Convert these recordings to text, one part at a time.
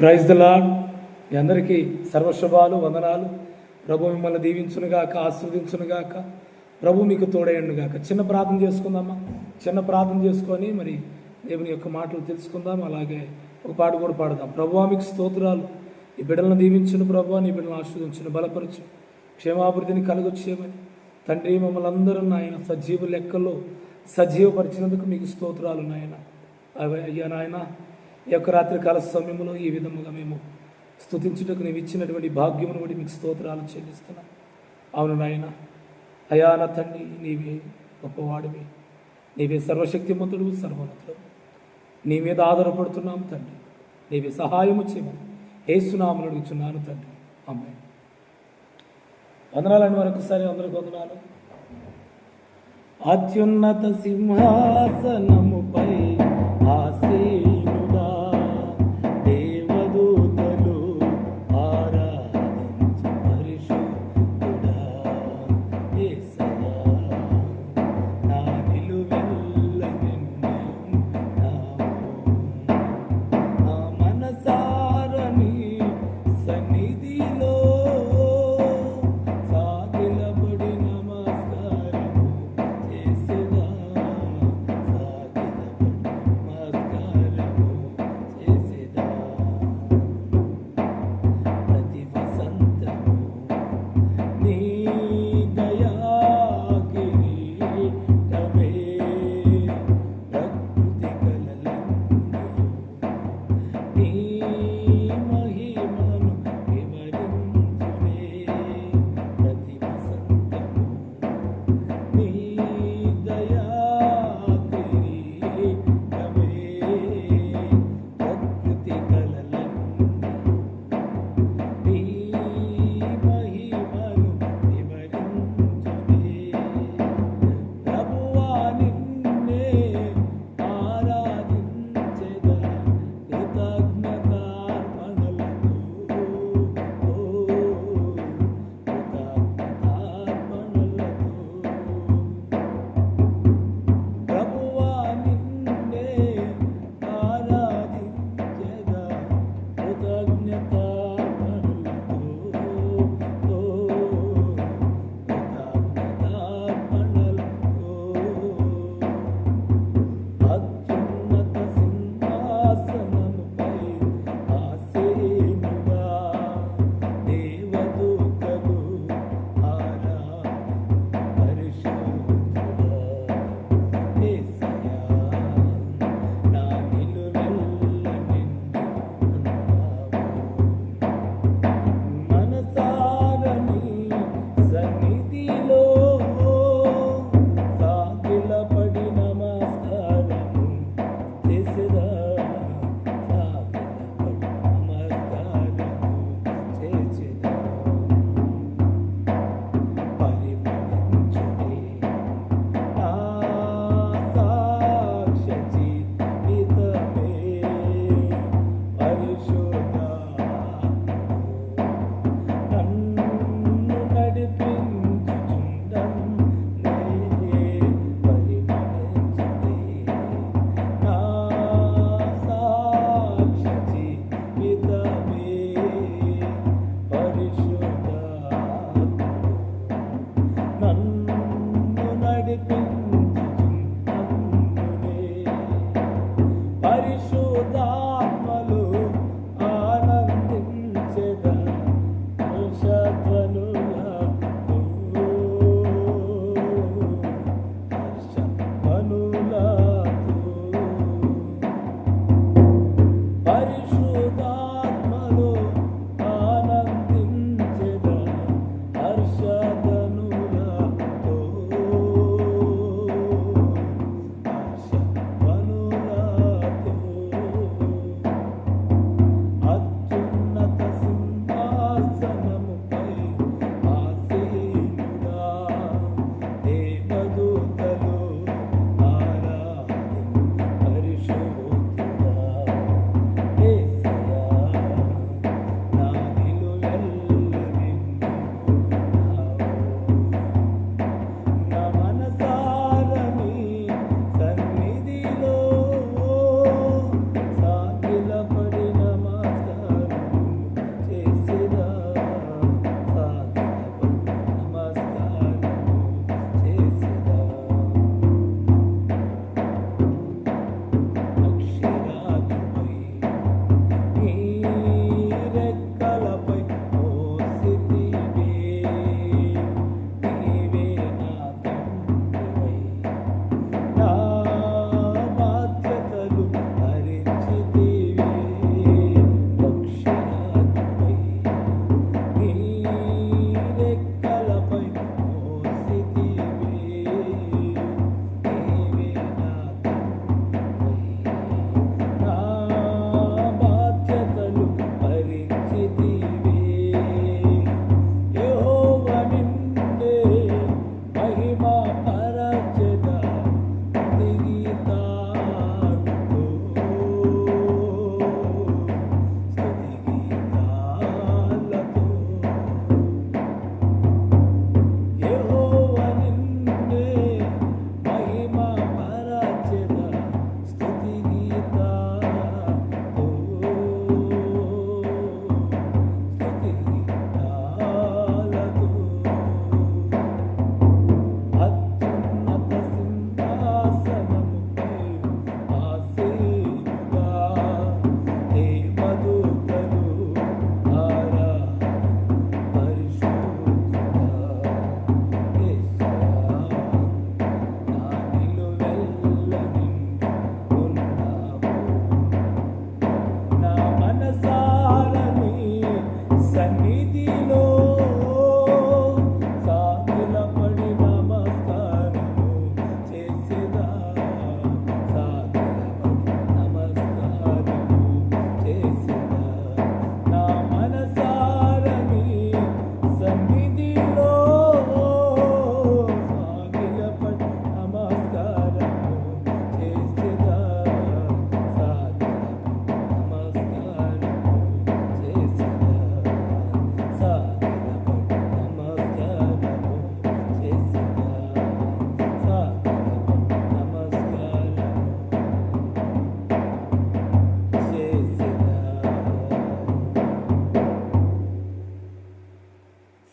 Praise the lord మీ అందరికీ సర్వశుభాలు వందనాలు. ప్రభు మిమ్మల్ని దీవించునుగాక ఆస్వాదించునుగాక ప్రభు మీకు తోడేయండుగాక చిన్న ప్రార్థన చేసుకుందామా? చిన్న ప్రార్థన చేసుకొని మరి దేవుని యొక్క మాటలు తెలుసుకుందాం. అలాగే ఒక పాట కూడా పాడదాం. ప్రభు మీకు స్తోత్రాలు. ఈ బిడ్డలను దీవించును ప్రభు నీ బిడ్డలను ఆస్వాదించును బలపరచు. క్షేమాభివృద్ధిని కలుగొచ్చేయమని తండ్రి మమ్మల్ని అందరూ నాయన సజీవ లెక్కల్లో సజీవపరిచినందుకు మీకు స్తోత్రాలు నాయన. అవి అయ్యా నాయన ఈ యొక్క రాత్రి కాల సమయంలో ఈ విధముగా మేము స్తుతించుటకు నీవు ఇచ్చినటువంటి భాగ్యమును బట్టి మీకు స్తోత్రాలు చెల్లిస్తున్నాం. అవును నాయన అయాన తండ్రి నీవే గొప్పవాడివి. నీవే సర్వశక్తిమంతుడు సర్వోన్నతుడు నీ మీద ఆధారపడుతున్నాం తండ్రి. నీవే సహాయము చేయమని ఏసునామలు అడుగుతున్నాను తండ్రి. అమ్మాయి వందనాలని మరొకసారి అందరికి వందనాలు. అత్యున్నత సింహాసనముపై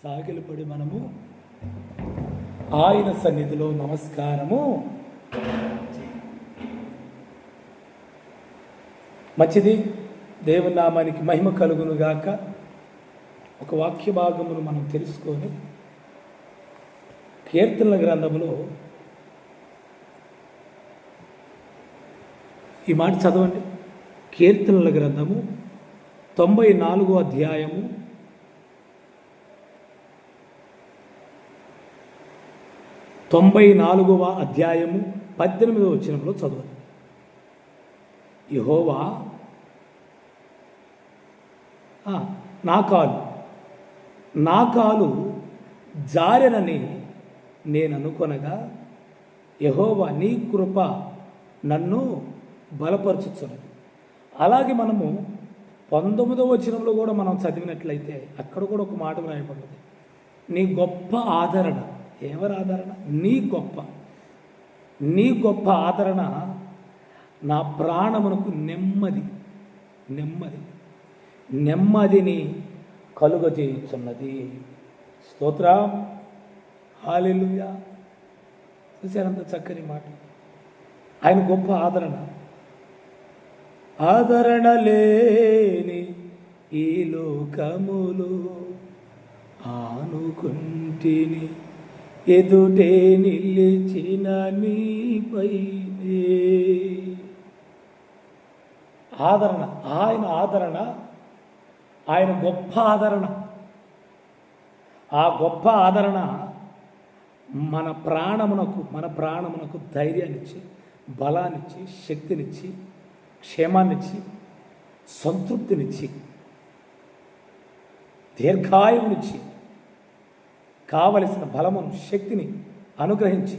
సాగిలపడి మనము ఆయన సన్నిధిలో నమస్కారము. మంచిది దేవుని నామానికి మహిమ కలుగునుగాక ఒక వాక్య భాగమును మనం తెలుసుకొని కీర్తనల గ్రంథములో ఈ మాట చదవండి. కీర్తనల గ్రంథము తొంభై నాలుగో అధ్యాయము తొంభై నాలుగవ అధ్యాయము పద్దెనిమిదవ వచనంలో చదవండి యహోవా నా కాలు నా కాలు జారెనని నేను అనుకొనగా యహోవా నీ కృప నన్ను బలపరచుచున్నది. అలాగే మనము పంతొమ్మిదవ వచనంలో కూడా మనం చదివినట్లయితే అక్కడ కూడా ఒక మాట వ్రాయబడింది నీ గొప్ప ఆదరణ. ఎవరి ఆదరణ నీ గొప్ప. నీ గొప్ప ఆదరణ నా ప్రాణమునకు నెమ్మది నెమ్మది నెమ్మదిని కలుగజేయుచున్నది. స్తోత్ర. హాలెలుయా. చూసారంత చక్కని మాట? ఆయన గొప్ప ఆదరణ. ఆదరణ లేని ఈ లోకములు ఆనుకుంటిని ఎదుటే నిలిచిన నీపైనే. ఆదరణ ఆయన ఆదరణ ఆయన గొప్ప ఆదరణ. ఆ గొప్ప ఆదరణ మన ప్రాణమునకు మన ప్రాణమునకు ధైర్యాన్నిచ్చి బలాన్నిచ్చి శక్తినిచ్చి క్షేమాన్నిచ్చి సంతృప్తినిచ్చి దీర్ఘాయువునిచ్చి కావలసిన బలమును శక్తిని అనుగ్రహించి